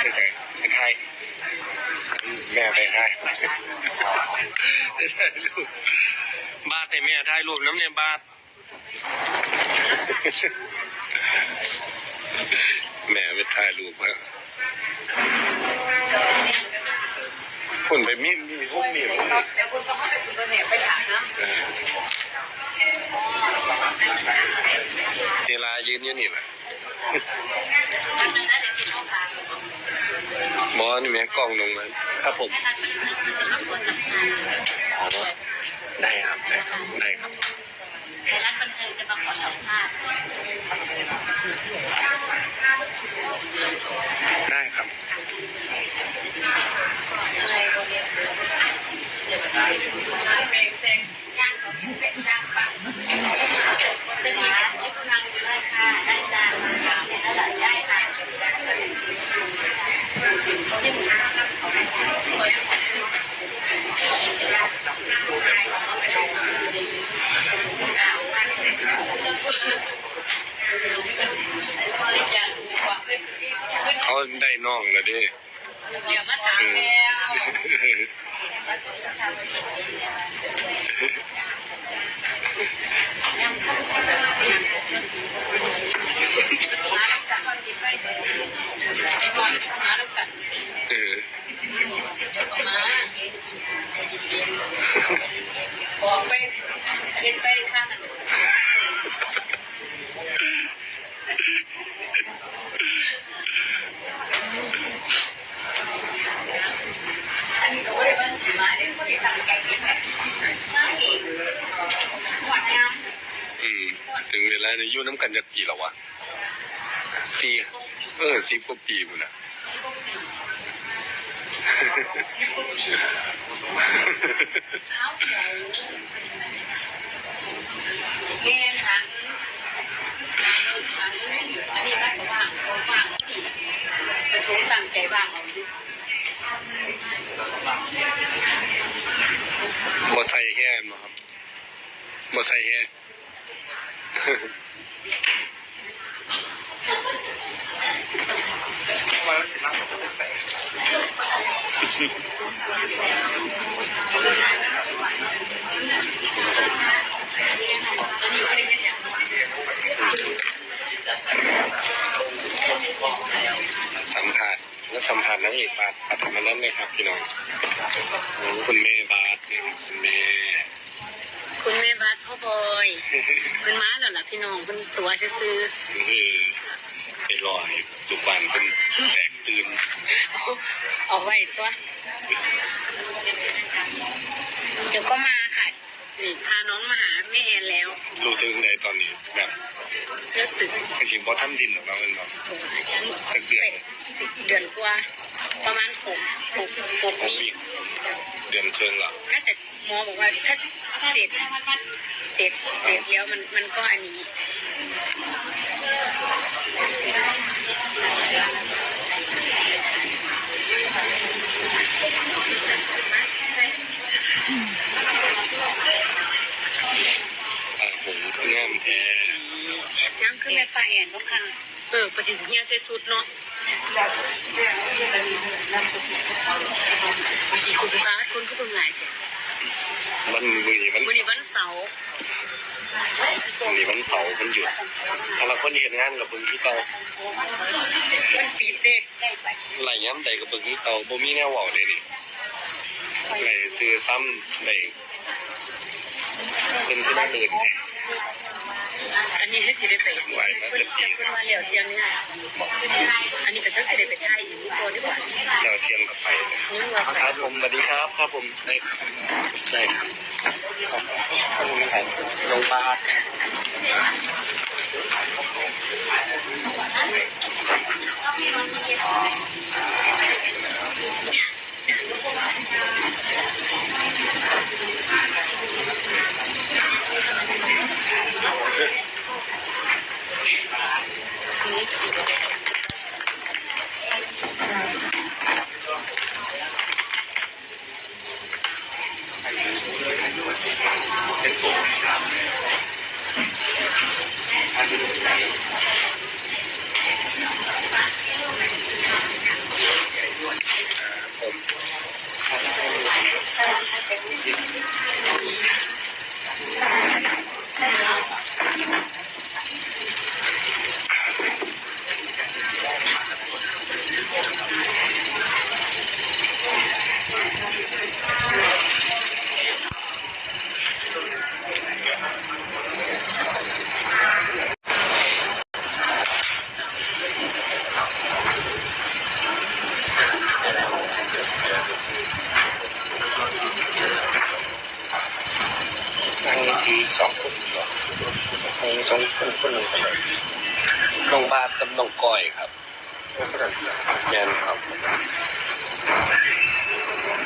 ไม่ใช่เป็นไทยแม่ไปไทยลูกบ้าแต่แม่ถ่ายรูปน้ำเนี่ยบ้าแม่ไปถ่ายรูปฮะ คุณไปมีมีพวกมีพวกนี้เดี๋ยวคุณต้องให้คุณเป็นแบบไปฉากนะเออเวลายืนอยู่นี่แหละมันมันได้เดี๋ยวกินข้าวปลาบอนี่แม่กล้องลงมาครับผม เป็นสีเรื่องบริจาคความเป็นเขาได้น้องแล้วเดิเดี๋ยวมาถามแล้ว ออลมาแล้วกันเออบอกไปเย็นไปข้างนั้น อืม ถึงเวลาเนี่ยยู่น้ำกันจะปีแล้ววะสี่เออสิบกว่าปีมดนะเท้าใหญ่เรียนหางหางหางอันนี้บ้านก็ว่างก็ว่างกระชุมตั้งใจว่างเอาดู บ่ใส่แห่มาครับบ่ใส่แห่สัมผัสและสัมผัสนังเอกบาทปัตมนั้นเลยครับพี่น้องคุณแม่บาท ครับคุณแม่คุณแม่บัสพ่อบอยคุณม้าแล้วล่ะพี่น้องคุณตัวซื้อเออไปรอให้ลูกบ้านเป็นแตกตื่นเอาไว้ตัว เดี๋ยวก็มาค่ะนี่พาน้องมาหาแม่แอนแล้ว รู้สึกไงตอนนี้แบบ รู้สึกไอ้สิบอทำดินหรอกนะมันแบบโอ้โหเป็ดสิบเดือนกว่า ประมาณหกหกหกผมวีมีเดือนครึ่งละน่าจะหมอบอกว่าถ้าเจ็ดเจ็ดเจ็ดแล้วมันมันก็อันนี้อ่าหงทั้งงามแท้ ยังคือแม่ปลาแอนก็ค่ะ เออประสิทธิ์เฮียใส่สุดเนาะคุณฟ้าคุณก็เป็นไงเจ้ะวันมือนี้วันวันนี้วันเสาร์วันนี้วันเสาร์มันหยุดถ้าเราคนเห็นงานกับเบิ้งที่เขามันปิดเด็กไหลย้ำใดกับเบิ้งที่เขาบ่มีแนวเว้าเลยนี่ไหลซื้อซ้ำได้เป็นที่น่าเดิน อันนี้ให้สิได้ไปเพิ่นเพิ่นมาเหลียวเทียมนี่อันนี้ก็จะสิได้ไปไทยอยู่ตัวดีกว่าแนวเทียมกับไปนี่ว่าไปครับผมสวัสดีครับครับผมได้ครับได้ครับขอบคุณครับโรงพยาบาลเป็น สี่สองคนมีสองคนคนหนึ่งคนไหนน้องบาสกับน้องก้อยครับคนนั้นแม่นครับ